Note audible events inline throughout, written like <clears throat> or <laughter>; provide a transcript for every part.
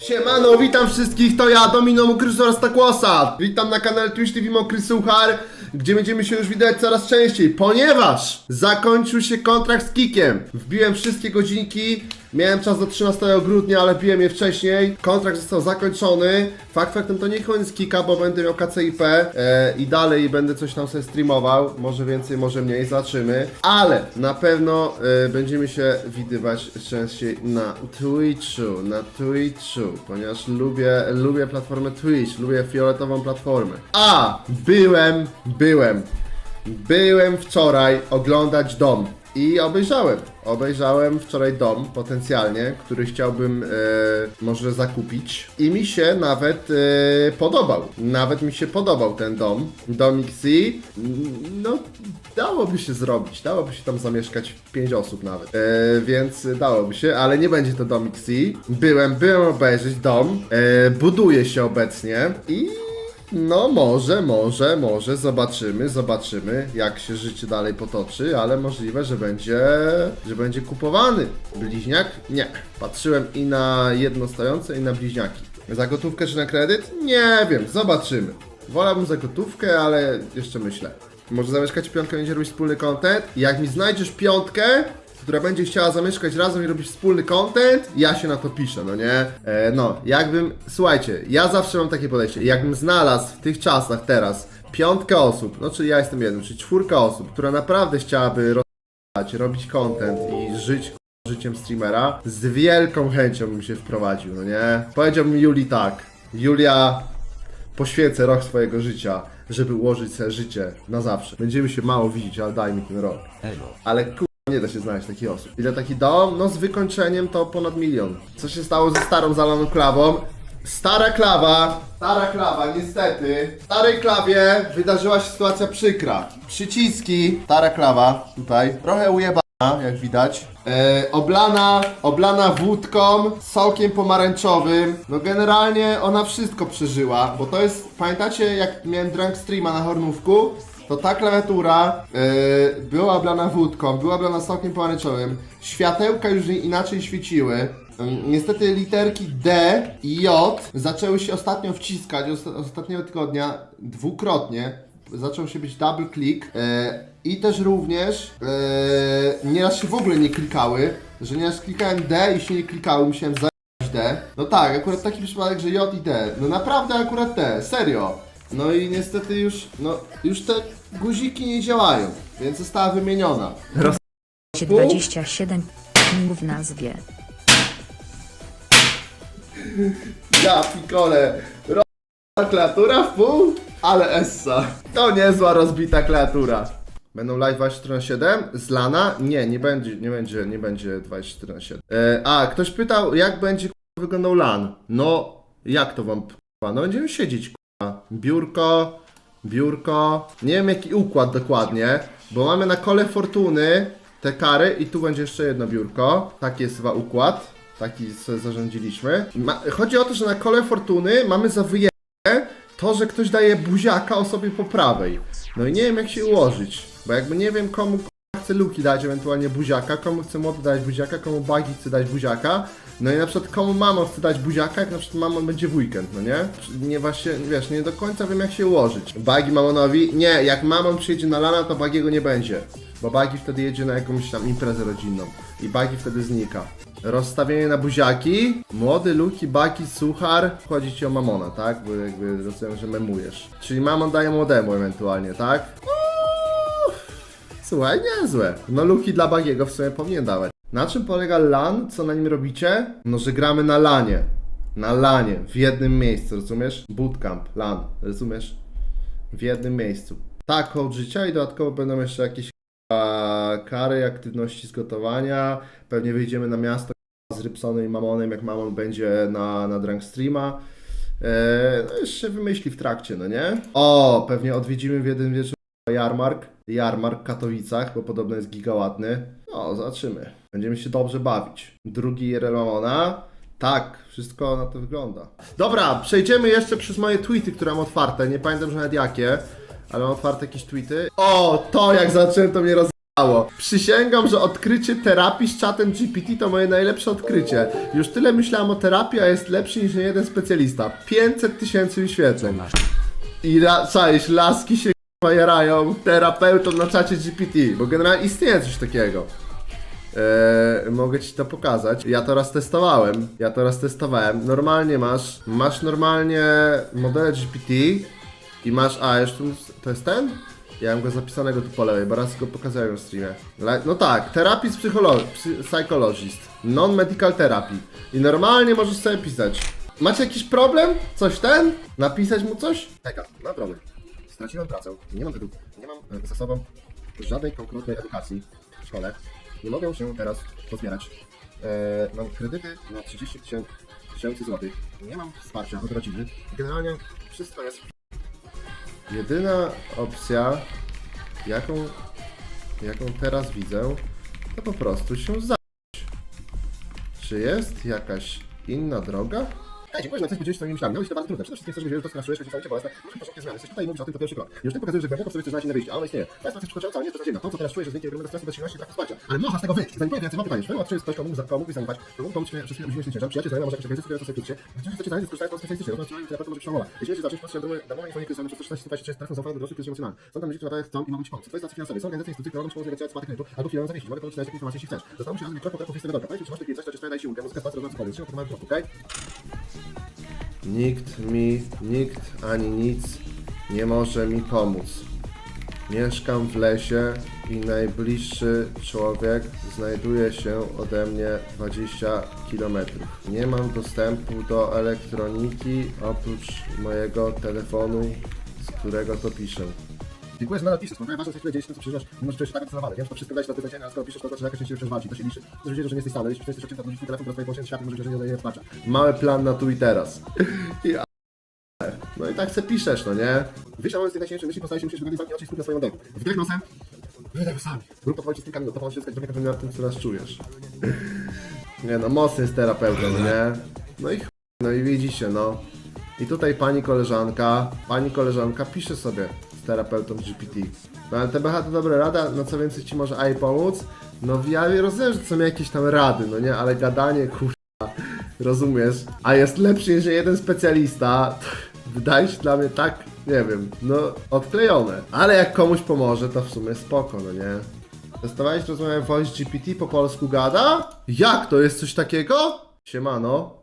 Siemano, witam wszystkich, to ja, Domino Mokrys oraz Takłosa. Witam na kanale Twitch TV Mokry Suchar, gdzie będziemy się już widać coraz częściej, ponieważ zakończył się kontrakt z Kikiem. Wbiłem wszystkie godzinki, miałem czas do 13 grudnia, ale wbiłem je wcześniej. Kontrakt został zakończony. Fakt faktem to nie koniec Kika, bo będę miał KCIP e, i dalej będę coś tam sobie streamował. Może więcej, może mniej, zobaczymy. Ale na pewno e, będziemy się widywać częściej na Twitchu, na Twitchu, ponieważ lubię, lubię platformę Twitch, lubię fioletową platformę. A, byłem, byłem, byłem wczoraj oglądać dom i obejrzałem. Obejrzałem wczoraj dom potencjalnie, który chciałbym e, może zakupić i mi się nawet e, podobał. Nawet mi się podobał ten dom. Dom XC. No, dałoby się zrobić. Dałoby się tam zamieszkać 5 osób nawet. E, więc dałoby się, ale nie będzie to dom XC. Byłem, byłem obejrzeć dom. E, buduje się obecnie i no może, może, może, zobaczymy, zobaczymy jak się życie dalej potoczy, ale możliwe, że będzie, że będzie kupowany. Bliźniak? Nie. Patrzyłem i na jednostojące i na bliźniaki. Za gotówkę czy na kredyt? Nie wiem, zobaczymy. Wolałbym za gotówkę, ale jeszcze myślę. Może zamieszkać piątkę, będzie robić wspólny content. Jak mi znajdziesz piątkę, która będzie chciała zamieszkać razem i robić wspólny content, ja się na to piszę, no nie? E, no, jakbym, słuchajcie, ja zawsze mam takie podejście, jakbym znalazł w tych czasach teraz piątkę osób, no czyli ja jestem jeden, czyli czwórka osób, która naprawdę chciałaby rozwijać, robić content i żyć życiem streamera, z wielką chęcią bym się wprowadził, no nie? Powiedziałbym Julii tak, Julia, poświęcę rok swojego życia, żeby ułożyć sobie życie na zawsze. Będziemy się mało widzieć, ale daj mi ten rok. Ale ku... nie da się znaleźć takich osób. Ile taki dom? No z wykończeniem to ponad milion. Co się stało ze starą zalaną klawą? Stara klawa, stara klawa, niestety. W starej klawie wydarzyła się sytuacja przykra. Przyciski, stara klawa, tutaj, trochę ujebana, jak widać. E, oblana, oblana wódką, sokiem pomarańczowym. No generalnie ona wszystko przeżyła, bo to jest, pamiętacie jak miałem drunk streama na Hornówku? To ta klawiatura e, była oblana wódką, była oblana sokiem pomarańczowym, światełka już inaczej świeciły. Ym, Niestety literki D i J zaczęły się ostatnio wciskać, osta- ostatniego tygodnia dwukrotnie. Zaczął się być double click e, i też również e, nieraz się w ogóle nie klikały, że nieraz klikałem D i się nie klikały, musiałem zająć D. No tak, akurat taki przypadek, że J i D. No naprawdę akurat D, serio. No i niestety już, no już te guziki nie działają, więc została wymieniona. 27 mów w nazwie. Ja pikole, rozbita klatura w pół? Ale essa. To niezła rozbita klatura. Będą live 24 na 7? Z Lana? Nie, nie będzie, nie będzie, nie będzie 24 na 7. E, a, ktoś pytał, jak będzie k***a, wyglądał LAN? No, jak to wam k***a? No będziemy siedzieć k***a. Biurko, biurko. Nie wiem jaki układ dokładnie, bo mamy na kole fortuny te kary i tu będzie jeszcze jedno biurko. Taki jest chyba układ. Taki sobie zarządziliśmy. Ma, chodzi o to, że na kole fortuny mamy za wyje to, że ktoś daje buziaka osobie po prawej. No i nie wiem jak się ułożyć, bo jakby nie wiem komu k***a, chce Luki dać ewentualnie buziaka, komu chce młody dać buziaka, komu Bagi chce dać buziaka, no i na przykład komu mamo chce dać buziaka, jak na przykład mamon będzie w weekend, no nie? Nie właśnie, wiesz, nie do końca wiem jak się ułożyć. Bagi mamonowi, nie, jak mamon przyjedzie na lana, to Bagiego nie będzie, bo Bagi wtedy jedzie na jakąś tam imprezę rodzinną i Bagi wtedy znika. Rozstawienie na buziaki. Młody Luki, Baki, Suchar. Chodzi ci o Mamona, tak? Bo jakby rozumiem, że memujesz. Czyli Mamon daje młodemu ewentualnie, tak? Uuu, Słuchaj, niezłe. No Luki dla Bagiego w sumie powinien dawać. Na czym polega LAN? Co na nim robicie? No, że gramy na LANie. Na LANie, w jednym miejscu, rozumiesz? Bootcamp, LAN, rozumiesz? W jednym miejscu. Tak, coach życia i dodatkowo będą jeszcze jakieś a, kary, aktywności z gotowania. Pewnie wyjdziemy na miasto z Rybsonem i Mamonem, jak Mamon będzie na, na Drunk Streama. E, no jeszcze wymyśli w trakcie, no nie? O, pewnie odwiedzimy w jeden wieczór jarmark. Jarmark w Katowicach, bo podobno jest gigaładny. No, zobaczymy. Będziemy się dobrze bawić. Drugi Jerel Mamona. Tak, wszystko na to wygląda. Dobra, przejdziemy jeszcze przez moje tweety, które mam otwarte. Nie pamiętam już nawet jakie, ale mam otwarte jakieś tweety. O, to jak zacząłem, to mnie roz... Przysięgam, że odkrycie terapii z czatem GPT to moje najlepsze odkrycie. Już tyle myślałem o terapii, a jest lepszy niż jeden specjalista. 500 tysięcy wyświetleń. I czaisz, laski się jarają terapeutą na czacie GPT, bo generalnie istnieje coś takiego. Eee, mogę ci to pokazać. Ja to raz testowałem. Ja to raz testowałem. Normalnie masz, masz normalnie modele GPT i masz, a jeszcze to jest ten? Ja mam go zapisanego tu po lewej, bo raz go pokazałem w streamie. Le- No tak, psy- psychologist, non-medical therapy. I normalnie możesz sobie pisać. Macie jakiś problem? Coś ten? Napisać mu coś? Mam problem. Straciłem pracę, nie mam, nie mam e, za sobą żadnej konkretnej edukacji w szkole. Nie mogę się teraz pozbierać. E, mam kredyty na 30 tysięcy tysięcy złotych. Nie mam wsparcia od rodziny. Generalnie wszystko jest Jedyna opcja, jaką, jaką teraz widzę, to po prostu się zająć. Czy jest jakaś inna droga? Ej, dziękuję, że coś podzielić swoimi myślami. Miałeś to bardzo trudne. Przede wszystkim chcesz wiedzieć, że to skraszujesz, że cały cię bolesne. Muszę początki zmiany. Jesteś tutaj i mówisz o tym, to pierwszy krok. Już ty pokazujesz, że głęboko w sobie chcesz znaleźć inne wyjście, a ono istnieje. To jest proces ale nie jest to codzienna. To, co teraz czujesz, że zniknie ogromnego stresu, bezsilności i braku wsparcia. Ale można z tego wyjść. Zanim ktoś, komu pomóc przez chwilę się ciężar, przyjaciel, znajomy, może agresywny, który sobie chcecie znaleźć, skorzystając z specjalistycznej, rozmawiając z terapeutem, może przełomowa. Jeśli chcesz zacząć patrzeć na domy- darmowe informowanie kryzysowe, przez 14 sytuacji, trafą zaufania do. Są tam ludzie, którzy chcą i mogą ci pomóc. To jest finansowy. Są organizacje, instytucje, które mogą ci pomóc kredytu albo chwilę. Mogę pomóc jakieś informacje, jeśli chcesz. Się razem krok po kroku w czy masz takie coś, co daje siłkę, to kroku, okej? Nikt mi, nikt ani nic nie może mi pomóc. Mieszkam w lesie i najbliższy człowiek znajduje się ode mnie 20 km. Nie mam dostępu do elektroniki oprócz mojego telefonu, z którego to piszę. Dziękuję, że nadal piszesz, bo ważne jest wiedzieć, co przeżywasz, mimo że czujesz się tak odcelowany. Wiem, że to wszystko dać na zlecenia, a skoro piszesz, to znaczy, że jakaś część się przezwalczy, to się liczy. To że nie jesteś sam, jeśli jesteś ludzi, twój telefon do twojej połączenia z światem, może że nie daje wsparcia. Mały plan na tu i teraz. Ja. No i tak se piszesz, no nie? Na moment z tej najsilniejszej myśli, postaje się musisz wygodnie zamknij oczy i skup na swoją dęku. Wdech nosem, wydech sami. Rób to powoli kilka minut, to się skupić na tym, co nas czujesz. Nie no, mocny jest terapeutą, no nie? No i ch... no i widzicie, no. I tutaj pani koleżanka, pani koleżanka pisze sobie z terapeutą GPT. No ale TBH to dobra rada, no co więcej ci może AI pomóc? No ja rozumiem, że są jakieś tam rady, no nie? Ale gadanie, kur... Rozumiesz? A jest lepszy niż jeden specjalista. Wydaje się dla mnie tak, nie wiem, no odklejone. Ale jak komuś pomoże, to w sumie spoko, no nie? Testowałeś rozmowę Voice GPT po polsku gada? Jak to jest coś takiego? Siemano.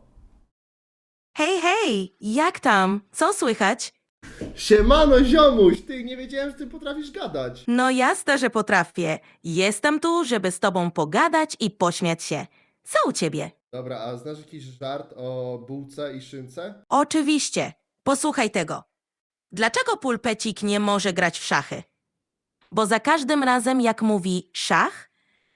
Hej, hej, jak tam? Co słychać? Siemano ziomuś, ty nie wiedziałem, że ty potrafisz gadać. No jasne, że potrafię. Jestem tu, żeby z tobą pogadać i pośmiać się. Co u ciebie? Dobra, a znasz jakiś żart o bułce i szynce? Oczywiście. Posłuchaj tego. Dlaczego pulpecik nie może grać w szachy? Bo za każdym razem, jak mówi szach,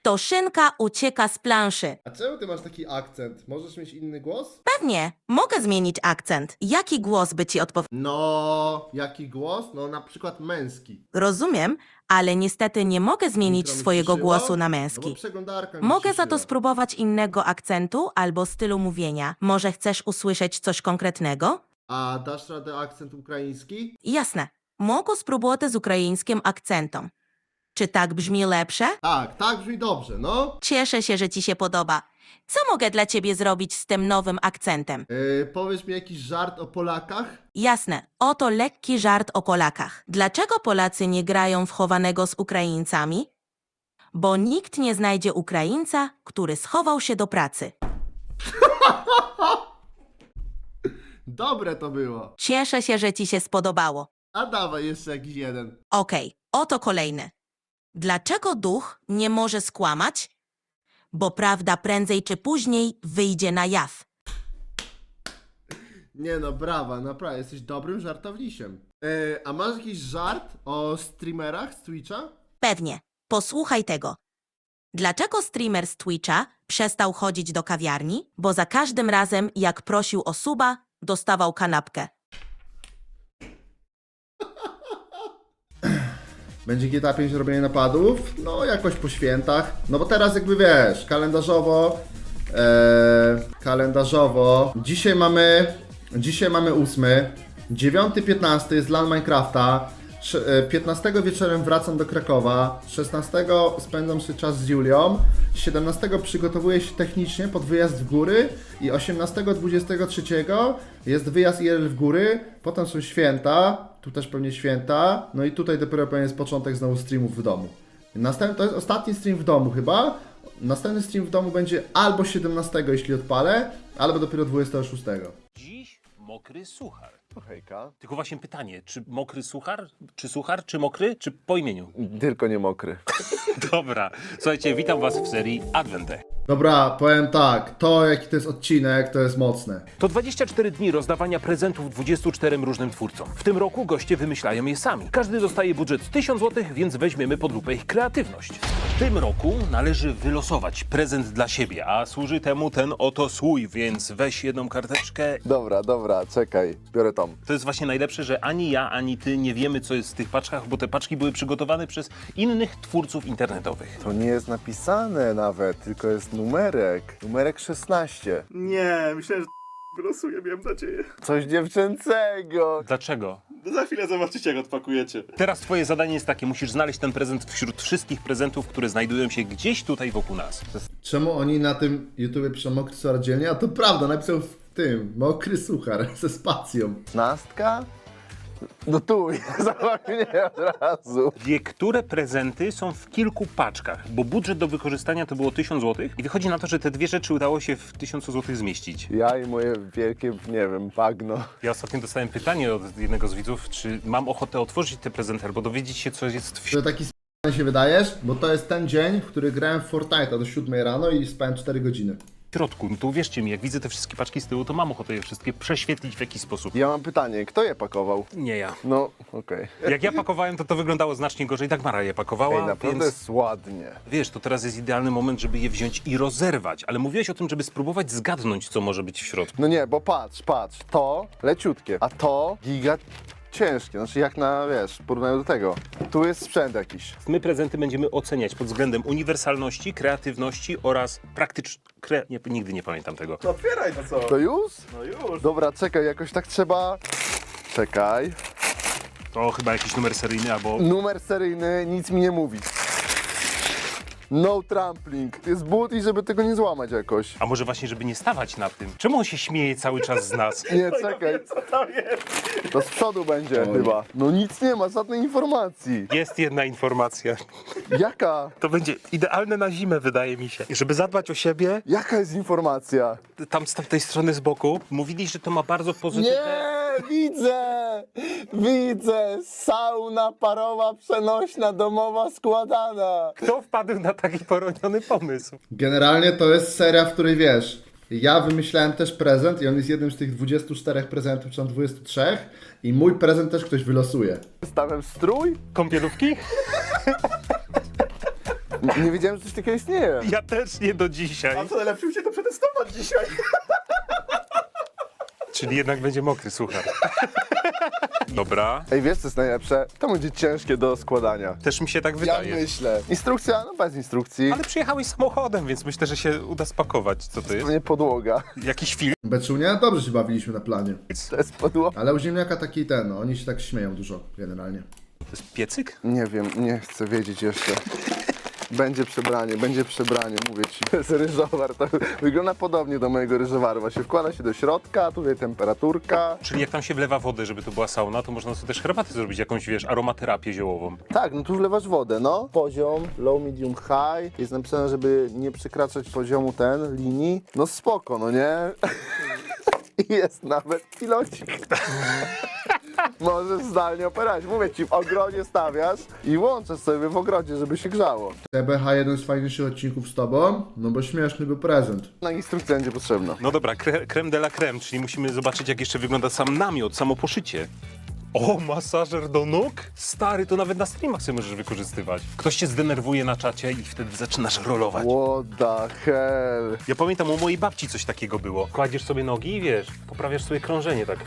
to szynka ucieka z planszy. A czemu ty masz taki akcent? Możesz mieć inny głos? Pewnie, mogę zmienić akcent. Jaki głos by ci odpowiedział? No, jaki głos? No na przykład męski. Rozumiem, ale niestety nie mogę zmienić Intro mi swojego głosu na No męski. przeglądarka mi Mogę za to ściszyła. spróbować innego akcentu albo stylu mówienia. Może chcesz usłyszeć coś konkretnego? A dasz radę akcent ukraiński? Jasne. Mogę spróbować z ukraińskim akcentem. Czy tak brzmi lepsze? Tak, tak brzmi dobrze, no. Cieszę się, że ci się podoba. Co mogę dla ciebie zrobić z tym nowym akcentem? Yy, powiesz mi jakiś żart o Polakach? Jasne, oto lekki żart o Polakach. Dlaczego Polacy nie grają w chowanego z Ukraińcami? Bo nikt nie znajdzie Ukraińca, który schował się do pracy. <laughs> Dobre to było. Cieszę się, że ci się spodobało. A dawaj jeszcze jakiś jeden. Okej, oto kolejny. Dlaczego duch nie może skłamać? Bo prawda prędzej czy później wyjdzie na jaw. Nie no, brawa, naprawdę, jesteś dobrym żartownisiem. Yy, a masz jakiś żart o streamerach z Twitcha? Pewnie. Posłuchaj tego. Dlaczego streamer z Twitcha przestał chodzić do kawiarni? Bo za każdym razem, jak prosił o suba, dostawał kanapkę. <laughs> Będzie GTA 5 robienie napadów? No jakoś po świętach. No bo teraz jakby wiesz, kalendarzowo e, kalendarzowo. Dzisiaj mamy dzisiaj mamy 8 9.15 jest LAN Minecrafta. Sz- e, 15 wieczorem wracam do Krakowa, 16 spędzam sobie czas z Julią, 17 przygotowuję się technicznie pod wyjazd w góry. I 18, 23 jest wyjazd IRL w góry, potem są święta, tu też pewnie święta, no i tutaj dopiero pewnie jest początek znowu streamów w domu. Następny, to jest ostatni stream w domu chyba, następny stream w domu będzie albo 17, jeśli odpalę, albo dopiero 26. Dziś mokry suchar. Hejka. Tylko właśnie pytanie, czy mokry suchar, czy suchar, czy mokry, czy po imieniu? Tylko nie mokry. <laughs> Dobra, słuchajcie, witam was w serii Advente. Dobra, powiem tak, to jaki to jest odcinek, to jest mocne. To 24 dni rozdawania prezentów 24 różnym twórcom. W tym roku goście wymyślają je sami. Każdy dostaje budżet 1000 zł, więc weźmiemy pod lupę ich kreatywność. W tym roku należy wylosować prezent dla siebie, a służy temu ten oto słój, więc weź jedną karteczkę. Dobra, dobra, czekaj. Biorę tą. To jest właśnie najlepsze, że ani ja, ani ty nie wiemy, co jest w tych paczkach, bo te paczki były przygotowane przez innych twórców internetowych. To nie jest napisane nawet, tylko jest numerek. Numerek 16. Nie, myślałem, że wylosuje, miałem nadzieję. Coś dziewczęcego. Dlaczego? No za chwilę zobaczycie, jak odpakujecie. Teraz twoje zadanie jest takie, musisz znaleźć ten prezent wśród wszystkich prezentów, które znajdują się gdzieś tutaj wokół nas. Czemu oni na tym YouTube piszą mokry suchar dzielnie? A to prawda, napisał w tym, mokry suchar <laughs> ze spacją. Szesnastka? No tu, <laughs> mnie od razu. Niektóre prezenty są w kilku paczkach, bo budżet do wykorzystania to było 1000 zł i wychodzi na to, że te dwie rzeczy udało się w 1000 zł zmieścić. Ja i moje wielkie, nie wiem, bagno. Ja ostatnio dostałem pytanie od jednego z widzów, czy mam ochotę otworzyć te prezenty albo dowiedzieć się, co jest w To taki sp... się wydajesz, bo to jest ten dzień, w który grałem w Fortnite'a do 7 rano i spałem 4 godziny. Środku. No to uwierzcie mi, jak widzę te wszystkie paczki z tyłu, to mam ochotę je wszystkie prześwietlić w jakiś sposób. Ja mam pytanie, kto je pakował? Nie ja. No, okej. Jak ja pakowałem, to to wyglądało znacznie gorzej. Dagmara je pakowała, Ej, naprawdę więc... jest ładnie. Wiesz, to teraz jest idealny moment, żeby je wziąć i rozerwać, ale mówiłeś o tym, żeby spróbować zgadnąć, co może być w środku. No nie, bo patrz, patrz, to leciutkie, a to giga ciężkie, znaczy jak na, wiesz, w porównaniu do tego. Tu jest sprzęt jakiś. My prezenty będziemy oceniać pod względem uniwersalności, kreatywności oraz praktycz... Kre... Nie, nigdy nie pamiętam tego. No otwieraj to co? To już? No już. Dobra, czekaj, jakoś tak trzeba... Czekaj. To chyba jakiś numer seryjny albo... Numer seryjny, nic mi nie mówi. No trampling. Jest but i żeby tego nie złamać jakoś. A może właśnie, żeby nie stawać na tym? Czemu on się śmieje cały czas z nas? <laughs> Nie, czekaj, Co tam jest? to z przodu będzie chyba. No nic nie ma, żadnej informacji. Jest jedna informacja. Jaka? To będzie idealne na zimę, wydaje mi się. Żeby zadbać o siebie, Jaka jest informacja? tam z tamtej strony z boku, mówili, że to ma bardzo pozytywne... Nie, widzę! Widzę! Sauna parowa, przenośna, domowa, składana. Kto wpadł na taki poroniony pomysł? Generalnie to jest seria, w której wiesz, ja wymyślałem też prezent i on jest jednym z tych 24 prezentów, czy tam 23 i mój prezent też ktoś wylosuje. Stałem strój? Kąpielówki? Nie wiedziałem, że coś takiego istnieje. Ja też nie do dzisiaj. A co najlepsze, musicie to przetestować dzisiaj. Czyli jednak będzie mokry, słuchaj. <laughs> Dobra. Ej, wiesz co jest najlepsze? To będzie ciężkie do składania. Też mi się tak Ja wydaje. myślę. Instrukcja? No bez instrukcji. Ale przyjechałeś samochodem, więc myślę, że się uda spakować. Co to jest? To nie podłoga. Jakiś film? Beczunia? Dobrze się bawiliśmy na planie. To jest podłoga. Ale u ziemniaka taki ten, no, oni się tak śmieją dużo generalnie. To jest piecyk? Nie wiem, nie chcę wiedzieć jeszcze. Będzie przebranie, będzie przebranie, mówię ci. <laughs> To jest ryżowar, to wygląda podobnie do mojego ryżowaru. Właśnie wkłada się do środka, tutaj temperaturka. Czyli jak tam się wlewa wodę, żeby to była sauna, to można sobie też herbatę zrobić, jakąś, wiesz, aromaterapię ziołową. Tak, no tu wlewasz wodę, no. Poziom, low, medium, high. Jest napisane, żeby nie przekraczać poziomu ten, linii. No spoko, no nie? I <laughs> jest nawet pilocik. <laughs> Możesz zdalnie operać. Mówię ci, w ogrodzie stawiasz i łączysz sobie w ogrodzie, żeby się grzało. TBH jeden z fajniejszych odcinków z tobą, no bo śmieszny był prezent. Na instrukcja będzie potrzebna. No dobra, kre, creme de la creme, czyli musimy zobaczyć, jak jeszcze wygląda sam namiot, samo poszycie. O, masażer do nóg? Stary, to nawet na streamach sobie możesz wykorzystywać. Ktoś cię zdenerwuje na czacie i wtedy zaczynasz rolować. What the hell? Ja pamiętam, u mojej babci coś takiego było. Kładziesz sobie nogi i wiesz, poprawiasz sobie krążenie tak.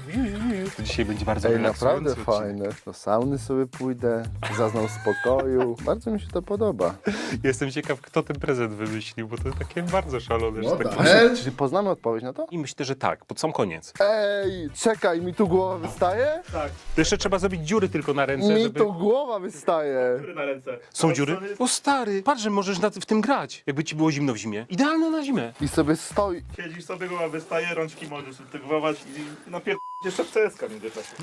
To dzisiaj będzie bardzo Ej, relaksujący naprawdę odcinek. fajne. Do sauny sobie pójdę, zaznam spokoju. Bardzo mi się to podoba. Jestem ciekaw, kto ten prezent wymyślił, bo to jest takie bardzo szalone. Że tak... hell? Czyli poznamy odpowiedź na to? I myślę, że tak, pod sam koniec. Ej, czekaj, mi tu głowa wystaje? Tak. Jeszcze trzeba zrobić dziury tylko na ręce, Mi żeby... to głowa wystaje. Dziury na ręce. Są dziury? O stary, patrz, że możesz na, w tym grać, jakby ci było zimno w zimie. Idealne na zimę. I sobie stoi. Siedzisz sobie, głowa wystaje, rączki możesz integrować i napier... jeszcze w CSK w międzyczasie.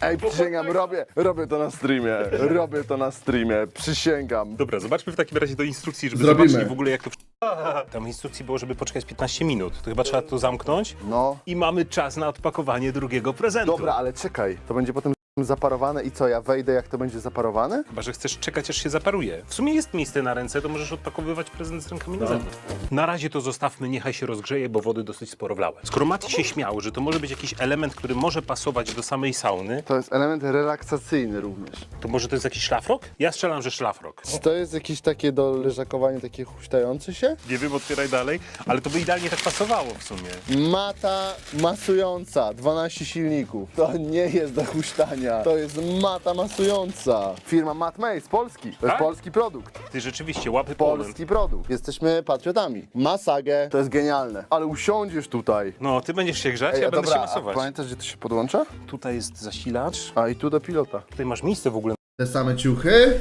Ej, przysięgam, robię, robię to na streamie. Robię to na streamie, przysięgam. Dobra, zobaczmy w takim razie do instrukcji, żeby Zrobimy. zobaczyć w ogóle jak to... Tam w instrukcji było, żeby poczekać 15 minut. To chyba trzeba to zamknąć. No. I mamy czas na odpakowanie drugiego prezentu. Dobra, ale czekaj, to będzie potem zaparowane i co, ja wejdę jak to będzie zaparowane? Chyba, że chcesz czekać, aż się zaparuje. W sumie jest miejsce na ręce, to możesz odpakowywać prezent z rękami No. na zewnątrz. Na razie to zostawmy, niechaj się rozgrzeje, bo wody dosyć sporo wlałem. Skoro Mati się śmiał, że to może być jakiś element, który może pasować do samej sauny, To jest element relaksacyjny również. to może to jest jakiś szlafrok? Ja strzelam, że szlafrok. Czy to jest jakieś takie do leżakowania, takie huśtające się? Nie wiem, otwieraj dalej, ale to by idealnie tak pasowało w sumie. Mata masująca, 12 silników. To nie jest do huśtania, to jest mata masująca. Firma Matmate z Polski. To jest Tak? polski produkt. Ty rzeczywiście, łapy Poland. Polski produkt. Jesteśmy patriotami. Masagę to jest genialne. Ale usiądziesz tutaj. No, ty będziesz się grzać, Ej, ja a będę się a masować. pamiętasz, gdzie to się podłącza? Tutaj jest zasilacz. A i tu do pilota. Tutaj masz miejsce w ogóle. Te same ciuchy?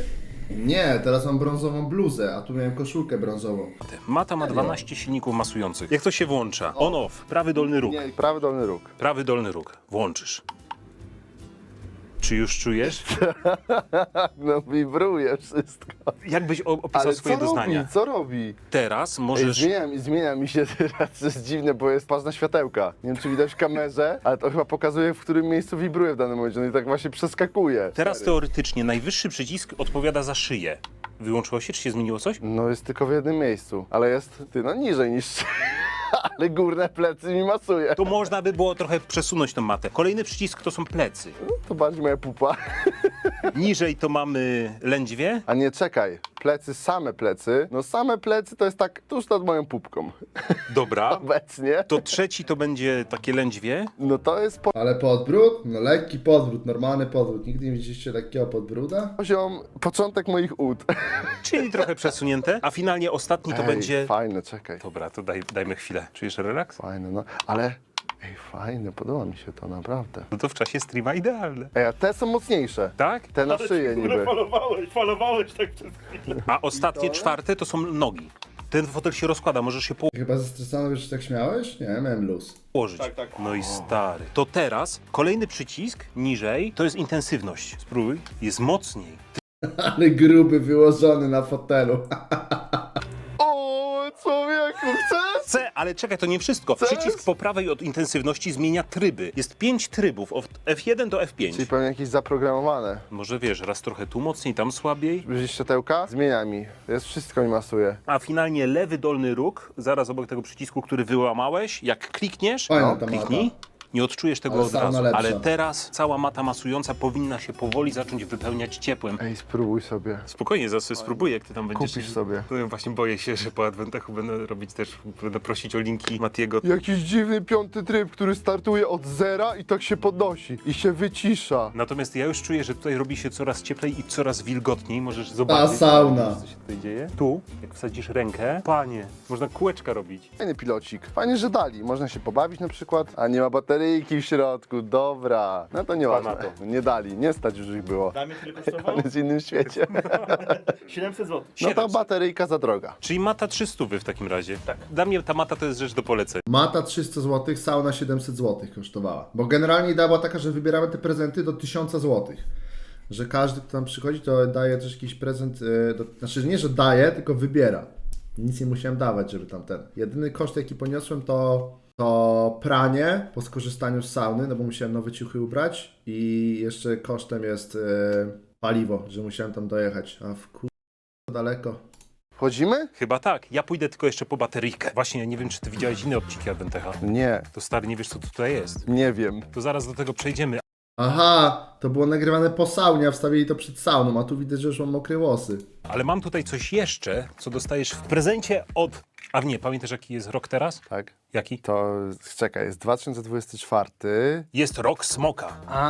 Nie, teraz mam brązową bluzę, a tu miałem koszulkę brązową. Mata ma 12 silników masujących. Jak to się włącza? On off, prawy dolny róg. Nie, prawy dolny róg. Prawy dolny róg. Włączysz. Czy już czujesz? <laughs> No wibruje wszystko. Jak byś o- opisał Ale swoje co robi? doznania? Co robi? Teraz Ej, możesz... zmienia, mi- zmienia mi się <laughs> teraz, to jest dziwne, bo jest patrz na światełka. Nie wiem, czy widać w kamerze, ale to chyba pokazuje, w którym miejscu wibruje w danym momencie. No i tak właśnie przeskakuje. Teraz teoretycznie najwyższy przycisk odpowiada za szyję. Wyłączyło się, czy się zmieniło coś? No jest tylko w jednym miejscu, ale jest, ty, no niżej niż... <laughs> <laughs> ale górne plecy mi masuje. To można by było trochę przesunąć tą matę. Kolejny przycisk to są plecy. To bardziej moja pupa. Niżej to mamy lędźwie. A nie, czekaj. Plecy, same plecy. No same plecy to jest tak tuż nad moją pupką. Dobra. <laughs> Obecnie. To trzeci to będzie takie lędźwie. No to jest Ale podbród? No lekki podbród, normalny podbród. Nigdy nie widzieliście lekkiego podbróda? poziom, początek moich ud. <laughs> Czyli trochę przesunięte. A finalnie ostatni to Ej, będzie... Fajne, czekaj. Dobra, to daj, dajmy chwilę. Czujesz relaks? Fajne, no. Ale, ej, fajne, podoba mi się to, naprawdę. No to w czasie streama idealne. Ej, a te są mocniejsze. Tak? Te na szyję niby. Falowałeś, falowałeś tak przez chwilę. A ostatnie, czwarte to są nogi. Ten fotel się rozkłada, możesz się Chyba zestresowany, że tak śmiałeś? Nie, miałem luz. położyć. Tak, tak. No i stary. To teraz kolejny przycisk niżej to jest intensywność. Spróbuj. Jest mocniej. <laughs> Ale gruby wyłożony na fotelu. <laughs> Człowieku, chcesz? C, ale czekaj, to nie wszystko. Co Przycisk po prawej od intensywności zmienia tryby. Jest pięć trybów, od F1 do F5. Czyli pewnie jakieś zaprogramowane. Może wiesz, raz trochę tu mocniej, tam słabiej. Widzisz światełka? Zmienia mi. Jest wszystko mi masuje. A finalnie lewy dolny róg, zaraz obok tego przycisku, który wyłamałeś, jak klikniesz, Fajna no, ta kliknij, mata. Nie odczujesz tego Ale od sauna razu. lepsza. Ale teraz cała mata masująca powinna się powoli zacząć wypełniać ciepłem. Ej, spróbuj sobie. Spokojnie, zaraz spróbuję, jak ty tam będziesz. Kupisz sobie. No, właśnie boję się, że po Adwentechu będę robić też, będę prosić o linki Matiego. Jakiś dziwny piąty tryb, który startuje od zera i tak się podnosi. I się wycisza. Natomiast ja już czuję, że tutaj robi się coraz cieplej i coraz wilgotniej. Możesz zobaczyć, sauna. co się tutaj dzieje. Tu, jak wsadzisz rękę, panie, można kółeczka robić. Fajny pilocik. Fajnie, że dali. Można się pobawić na przykład. A nie ma bateryjki w środku. Dobra. No to nieważne. Pana. Nie dali. Nie stać już ich było. Mnie tyle kosztowało? W innym świecie. <laughs> 700 zł. No to 700. bateryjka za droga. Czyli mata 300 w takim razie. Tak. Dla mnie ta mata to jest rzecz do polecenia. Mata 300 zł, sauna 700 zł kosztowała. Bo generalnie idea była taka, że wybieramy te prezenty do 1000 zł. Że każdy, kto tam przychodzi, to daje też jakiś prezent. e, Do, znaczy nie, że daje, tylko wybiera. Nic nie musiałem dawać, żeby tam ten. Jedyny koszt, jaki poniosłem, to, to pranie po skorzystaniu z sauny, no bo musiałem nowe ciuchy ubrać. I jeszcze kosztem jest e, paliwo, że musiałem tam dojechać. A w kur... daleko. Wchodzimy? Chyba tak. Ja pójdę tylko jeszcze po bateryjkę. Właśnie, ja nie wiem, czy ty widziałeś inne odcinki Adwentecha. Nie. To stary, nie wiesz, co tutaj jest. Nie wiem. To zaraz do tego przejdziemy. Aha, to było nagrywane po saunie, a wstawili to przed sauną, a tu widać, że już mam mokre włosy. Ale mam tutaj coś jeszcze, co dostajesz w prezencie od... A nie, pamiętasz jaki jest rok teraz? Tak. Jaki? To czekaj, jest 2024. Jest rok smoka. A,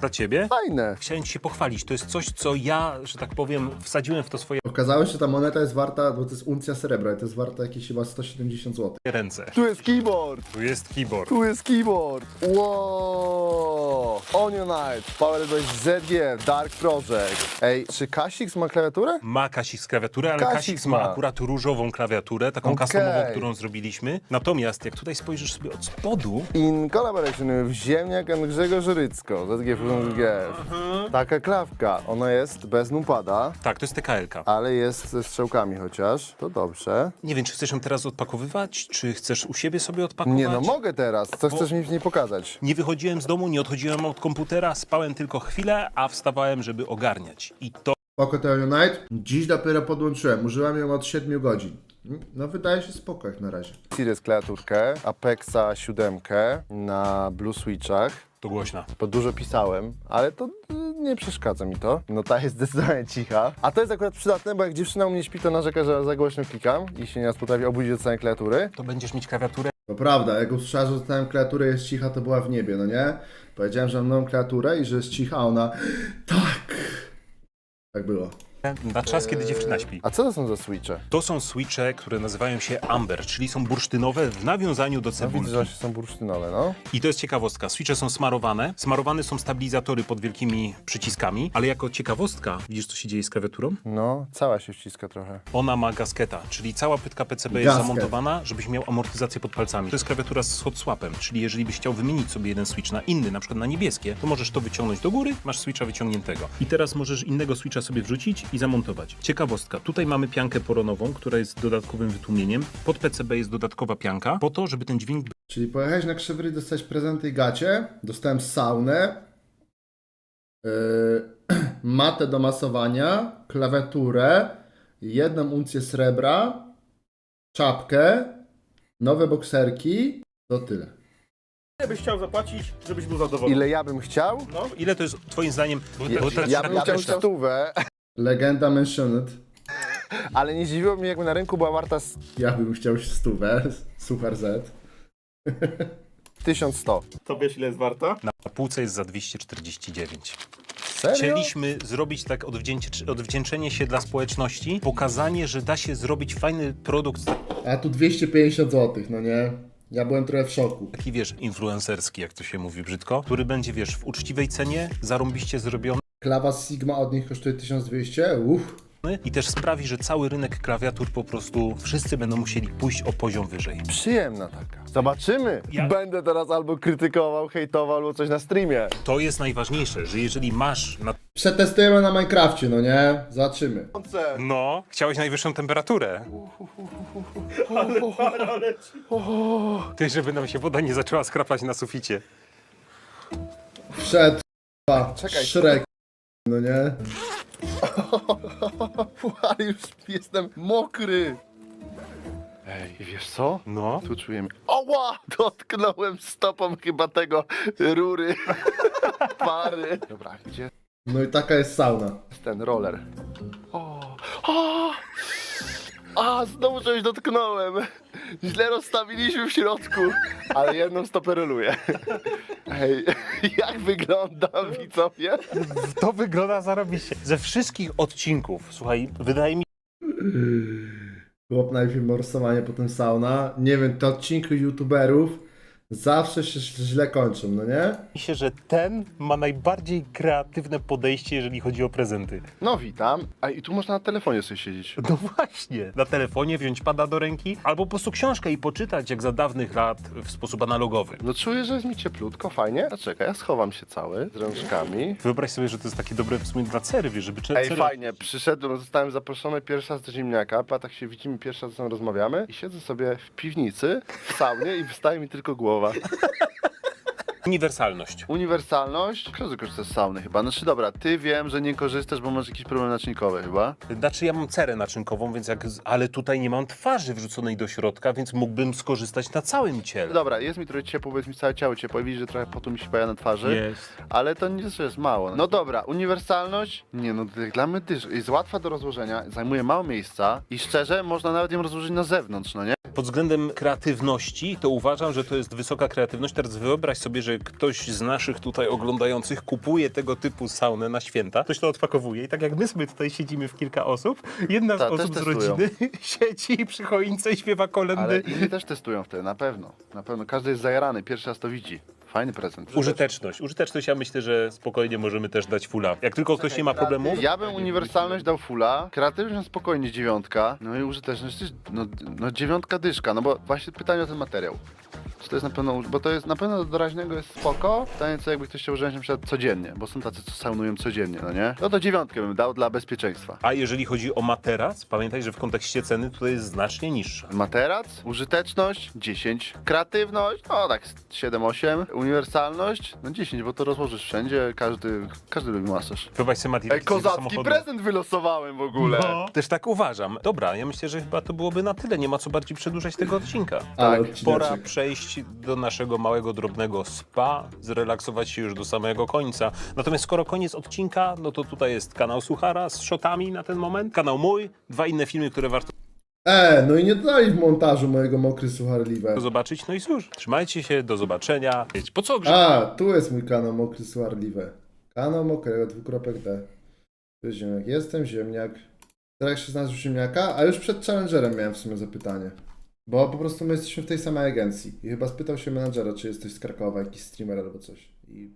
Dla ciebie? fajne. Chciałem ci się pochwalić. To jest coś, co ja, że tak powiem, wsadziłem w to swoje Okazało się, że ta moneta jest warta, bo to jest uncja srebra i to jest warta jakieś chyba 170 zł. Ręce. Tu jest keyboard! Tu jest keyboard. Tu jest keyboard! Wow! Onionite, powered by ZG, Dark Project. Ej, czy Kasix ma klawiaturę? Ma Kasix klawiaturę, ale Kasix ma ma. akurat różową klawiaturę, taką Okej. customową, którą zrobiliśmy. Natomiast jak tutaj spojrzysz sobie od spodu, In collaboration with Ziemniak and Grzegorz Rycko, ZG Fusion GF. Taka klawka, ona jest bez nupada, tak, to jest TKL-ka. ale jest ze strzałkami chociaż, to dobrze. Nie wiem, czy chcesz ją teraz odpakowywać, czy chcesz u siebie sobie odpakować? Nie no, mogę teraz, co chcesz mi w niej pokazać? Nie wychodziłem z domu, nie odchodziłem od komputera, spałem tylko chwilę, a wstawałem, żeby ogarniać. I to to Unite. Dziś dopiero podłączyłem, użyłem ją od 7 godzin. No wydaje się spoko jak na razie. Sirius klawiaturkę, Apexa 7 na Blue Switchach. to głośna. bo dużo pisałem, ale to y, nie przeszkadza mi to. No ta jest <laughs> zdecydowanie cicha. A to jest akurat przydatne, bo jak dziewczyna u mnie śpi, to narzeka, że za głośno klikam i się nieraz potrafi obudzić od samej klawiatury. To będziesz mieć klawiaturę To prawda, jak usłyszałem, że dostałem klawiaturę jest cicha, to była w niebie, no nie? Powiedziałem, że mam nową klawiaturę i że jest cicha, ona tak. Tak było. Na czas, kiedy dziewczyna śpi. A co to są za switche? To są switche, które nazywają się Amber, czyli są bursztynowe w nawiązaniu do No cebulki. widzę, że właśnie są bursztynowe, no. I to jest ciekawostka. Switche są smarowane. Smarowane są stabilizatory pod wielkimi przyciskami, ale jako ciekawostka, widzisz co się dzieje z klawiaturą? No, cała się wciska trochę. Ona ma gasketa, czyli cała płytka PCB jest Gasket. zamontowana, żebyś miał amortyzację pod palcami. To jest klawiatura z hot swapem, czyli jeżeli byś chciał wymienić sobie jeden switch na inny, na przykład na niebieskie, to możesz to wyciągnąć do góry, masz switcha wyciągniętego. I teraz możesz innego switcha sobie wrzucić i zamontować. Ciekawostka, tutaj mamy piankę poronową, która jest dodatkowym wytłumieniem. Pod PCB jest dodatkowa pianka, po to, żeby ten dźwięk Czyli pojechałeś na krzywy i dostałeś prezenty i gacie, dostałem saunę, yy, <clears throat> matę do masowania, klawiaturę, jedną uncję srebra, czapkę, nowe bokserki, to tyle. Ile byś chciał zapłacić, żebyś był zadowolony? Ile ja bym chciał? No, Ile to jest twoim zdaniem? Bo, Ja, bo teraz ja tak bym chciał stówę, Legenda mentioned. ale nie dziwiło mnie, jakby na rynku była warta z Ja bym chciał stówę, Suchar Z. 1100. to wiesz ile jest warta? Na półce jest za 249. Serio? Chcieliśmy zrobić tak odwdzięcz- odwdzięczenie się dla społeczności, pokazanie, że da się zrobić fajny produkt A tu 250 zł, no nie? Ja byłem trochę w szoku. taki, wiesz, influencerski, jak to się mówi brzydko, który będzie, wiesz, w uczciwej cenie, zarąbiście zrobiony Klawa Sigma od nich kosztuje 1200, uff. i też sprawi, że cały rynek klawiatur po prostu wszyscy będą musieli pójść o poziom wyżej. Przyjemna taka. Zobaczymy. Ja- Będę teraz albo krytykował, hejtował, albo coś na streamie. To jest najważniejsze, że jeżeli masz na... Przetestujemy na Minecrafcie, no nie? Zobaczymy. No, chciałeś najwyższą temperaturę. Ty, żeby nam się woda nie zaczęła skrapać na suficie. Przed, k***a, Czekaj. Shrek, no nie? <laughs> Ale już jestem mokry. Ej, wiesz co? No. Tu czujemy. Oła! <laughs> Dotknąłem stopą chyba tego rury. <laughs> Pary. Dobra, gdzie No i taka jest sauna. jest ten roller? O! o! A, znowu czegoś dotknąłem. Źle rozstawiliśmy w środku, ale jedną stopę roluję. Ej, <laughs> jak wyglądam, widzowie? To wygląda zarobiście. Ze wszystkich odcinków, słuchaj, wydaje mi Chłop najpierw morsowanie, potem sauna. Nie wiem, te odcinki youtuberów zawsze się źle kończą, no nie? się, że ten ma najbardziej kreatywne podejście, jeżeli chodzi o prezenty. No witam. A i tu można na telefonie sobie siedzieć. <laughs> No właśnie. Na telefonie wziąć pada do ręki, albo po prostu książkę i poczytać jak za dawnych lat w sposób analogowy. No czuję, że jest mi cieplutko, fajnie. A czekaj, ja schowam się cały z rączkami. Wyobraź sobie, że to jest takie dobre w sumie dla cery, wiesz, żeby cze- Ej, cery... fajnie, przyszedłem, zostałem zaproszony pierwszy raz do ziemniaka, a tak się widzimy, pierwszy raz ze sobą rozmawiamy i siedzę sobie w piwnicy, w saunie i wystaje mi tylko głowa. <laughs> Uniwersalność. Uniwersalność? Każdy korzysta z sauny chyba. Znaczy dobra, ty wiem, że nie korzystasz, bo masz jakiś problem naczynkowy chyba. Znaczy ja mam cerę naczynkową, więc jak... z- Ale tutaj nie mam twarzy wrzuconej do środka, więc mógłbym skorzystać na całym ciele. Dobra, jest mi trochę ciepło, bo jest mi całe ciało ciepłe i widzisz, że trochę potu mi się pojawia na twarzy. Jest. Ale to nie jest, że jest mało. No dobra, uniwersalność? Nie no, dla mnie też jest łatwa do rozłożenia, zajmuje mało miejsca i szczerze, można nawet ją rozłożyć na zewnątrz, no nie? Pod względem kreatywności to uważam, że to jest wysoka kreatywność. Teraz wyobraź sobie, że ktoś z naszych tutaj oglądających kupuje tego typu saunę na święta, ktoś to odpakowuje i tak jak my sobie tutaj siedzimy w kilka osób, jedna z Tak, też osób z rodziny <laughs> siedzi przy choince i śpiewa Ale kolendy. inni też testują wtedy, na pewno. Na pewno każdy jest zajarany, pierwszy raz to widzi. Fajny prezent. Użyteczność. Użyteczność ja myślę, że spokojnie możemy też dać fulla. Jak tylko ktoś nie ma problemu, Ja bym uniwersalność dał fulla, kreatywność spokojnie dziewiątka, no i użyteczność też, no, no dziewiątka dyszka, no bo właśnie pytanie o ten materiał. Czy to jest na pewno, bo to jest na pewno do doraźnego jest spoko, pytanie co jakby ktoś chciał używać na przykład codziennie, bo są tacy, co saunują codziennie, no nie? No to dziewiątkę bym dał dla bezpieczeństwa. a jeżeli chodzi o materac, pamiętaj, że w kontekście ceny tutaj jest znacznie niższa. Materac, użyteczność 10, kreatywność, no tak 7-8, uniwersalność, no 10, bo to rozłożysz wszędzie, każdy, każdy lubi masaż. Wyobraź sobie Mati, Ej, taki kozacki samochodu. prezent wylosowałem w ogóle. No. Też tak uważam. Dobra, ja myślę, że chyba to byłoby na tyle. Nie ma co bardziej przedłużać tego odcinka. Tak. Pora przejść do naszego małego, drobnego spa, zrelaksować się już do samego końca. Natomiast skoro koniec odcinka, no to tutaj jest kanał Suchara z shotami na ten moment, kanał mój, dwa inne filmy, które warto E, no i nie dodali w montażu mojego mokry sucharliwe. zobaczyć. No i cóż, trzymajcie się, do zobaczenia. Po co grze? A, tu jest mój kanał mokry sucharliwe. Kanał mokrego, dwukropek D. To jest ziemniak. Jestem ziemniak. Teraz się znalazł ziemniaka, a już przed Challengerem miałem w sumie zapytanie. Bo po prostu my jesteśmy w tej samej agencji. I chyba spytał się menadżera, czy jesteś z Krakowa, jakiś streamer albo coś. I